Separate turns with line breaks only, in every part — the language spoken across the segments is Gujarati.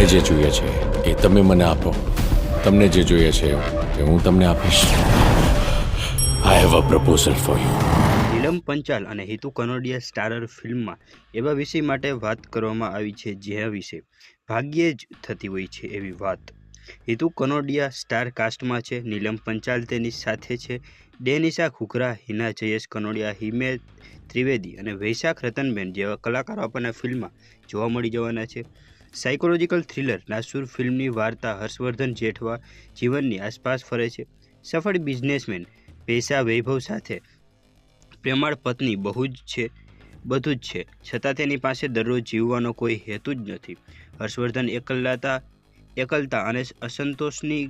તમને જે જોઈએ છે, એ તમે મને આપો. તમને જે જોઈએ છે, એ હું તમને આપીશ. I have a proposal for you
Neelam Panchal અને હિતુ કનોડિયા સ્ટારર ફિલ્મમાં એવા વિષય માટે વાત કરવામાં આવી છે, જેના વિશે ભાગ્યે જ થતી હોય છે એવી વાત. હિતુ કનોડિયા સ્ટાર કાસ્ટમાં છે, નીલમ પંચાલ તેની સાથે છે, ડેનિશા ખુકરા, હિના જયેશ કનોડિયા હિમે ત્રિવેદી અને વૈશાખ રતનબેન જેવા કલાકારો આપણને ફિલ્મમાં જોવા મળી જવાના છે. સાયકોલોજીકલ થ્રિલર નાસુર ફિલ્મની વાર્તા, હર્ષવર્ધન જેઠવા જીવનની આસપાસ ફરે છે. સફળ બિઝનેસમેન પૈસા વૈભવ સાથે પ્રેમાળ પત્ની બહુ જ છે, બધું જ છે. છતાં તેની પાસે દરરોજ જીવવાનો કોઈ હેતુ જ નથી. હર્ષવર્ધન એકલતા એકલતા અને અસંતોષની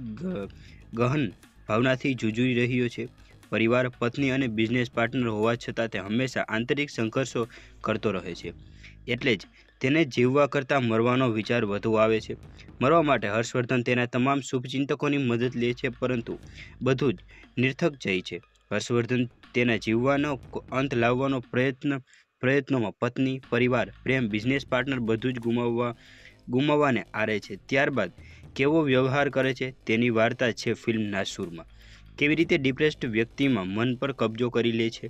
ગહન ભાવનાથી જૂઝી રહ્યો છે. પરિવાર, પત્ની અને બિઝનેસ પાર્ટનર હોવા છતાં તે હંમેશા આંતરિક સંઘર્ષો કરતો રહે છે. એટલે જ તેને જીવવા કરતાં મરવાનો વિચાર વધુ આવે છે. મરવા માટે હર્ષવર્ધન તેના તમામ શુભચિંતકોની મદદ લે છે, પરંતુ બધું જ નિર્થક જાય છે. હર્ષવર્ધન તેના જીવવાનો અંત લાવવાનો પ્રયત્ન, પ્રયત્નોમાં પત્ની, પરિવાર, પ્રેમ બિઝનેસ પાર્ટનર બધું જ ગુમાવવા, ગુમાવવાને આરે છે. ત્યારબાદ કેવો વ્યવહાર કરે છે તેની વાર્તા છે ફિલ્મ નાસુરમાં કેવી રીતે ડિપ્રેસ્ડ વ્યક્તિમાં મન પર કબજો કરી લે છે?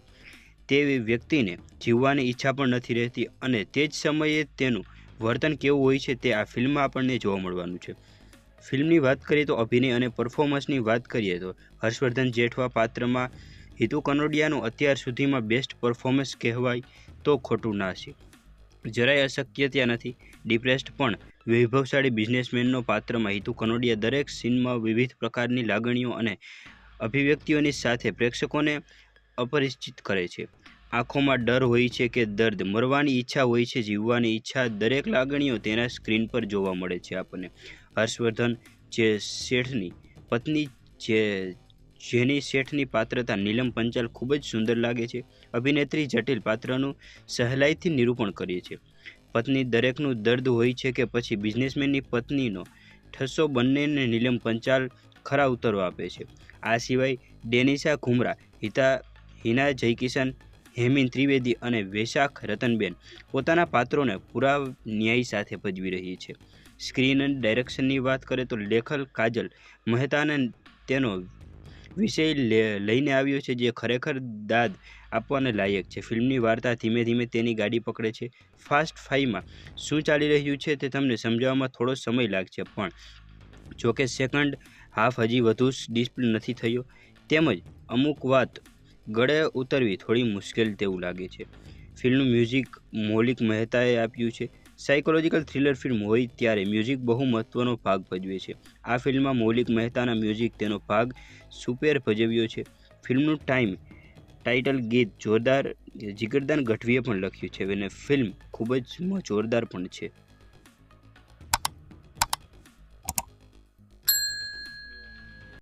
તે વ્યક્તિને જીવવાની ઈચ્છા પણ નથી રહેતી અને તે જ સમયે તેનું વર્તન કેવું હોય છે તે આ ફિલ્મમાં આપણને જોવા મળવાનું છે. ફિલ્મની વાત કરીએ તો અભિનય અને પરફોર્મન્સની વાત કરીએ તો હર્ષવર્ધન જેઠવા પાત્રમાં હિતુ કનોડિયાનું અત્યાર સુધીમાં બેસ્ટ પરફોર્મન્સ કહેવાય તો ખોટું ના છે. જરાય અશક્ય ત્યાં નથી. ડિપ્રેસ્ડ પણ વૈભવશાળી બિઝનેસમેનનો પાત્રમાં હિતુ કનોડિયા દરેક સીનમાં વિવિધ પ્રકારની લાગણીઓ અને અભિવ્યક્તિઓની સાથે પ્રેક્ષકોને અપરિચિત કરે છે. આંખોમાં ડર હોય છે કે દર્દ. મરવાની ઈચ્છા હોય છે, જીવવાની ઈચ્છા દરેક લાગણીઓ તેના સ્ક્રીન પર જોવા મળે છે આપણને. હર્ષવર્ધન જે શેઠની પત્ની જે, જેની શેઠની પાત્રતા નીલમ પંચાલ ખૂબ જ સુંદર લાગે છે, અભિનેત્રી જટિલ પાત્રનું સહેલાઈથી નિરૂપણ કરીએ છે પત્ની દરેકનું દર્દ હોય છે કે પછી બિઝનેસમેનની પત્નીનો ઠસ્સો બંનેને નીલમ પંચાલ ખરા ઉતરવા આપે છે. આ સિવાય ડેનિશા ઘુમરા હિતા, હિના જયકિશન હેમિન ત્રિવેદી અને વૈશાખ રતનબેન પોતાના પાત્રોને પૂરા ન્યાય સાથે ભજવી રહી છે. સ્ક્રીન અને ડાયરેક્શનની વાત કરીએ તો લેખક કાજલ મહેતાને તેનો વિષય લઈને આવ્યો છે જે ખરેખર દાદ આપવાને લાયક છે. ફિલ્મની વાર્તા ધીમે ધીમે તેની ગાડી પકડે છે. ફાસ્ટ ફાઈવમાં શું ચાલી રહ્યું છે તે તમને સમજાવવામાં થોડો સમય લાગશે, પણ જોકે સેકન્ડ હાફ હજી વધુ ડિસ્પ્લે નથી થયો. તેમજ અમુક વાત ગળે ઉતરવી થોડી મુશ્કેલ તેવું લાગે છે. ફિલ્મનું મ્યુઝિક મૌલિક મહેતાએ આપ્યું છે. સાયકોલોજીકલ થ્રિલર ફિલ્મ હોય ત્યારે મ્યુઝિક બહુ મહત્ત્વનો ભાગ ભજવે છે. આ ફિલ્મમાં મૌલિક મહેતાના મ્યુઝિક તેનો ભાગ સુપેર ભજવ્યો છે. ફિલ્મનું ટાઈમ, ટાઇટલ ગીત જોરદાર, જીગરદાન ગઢવીએ પણ લખ્યું છે. અને ફિલ્મ ખૂબ જ જોરદાર પણ છે.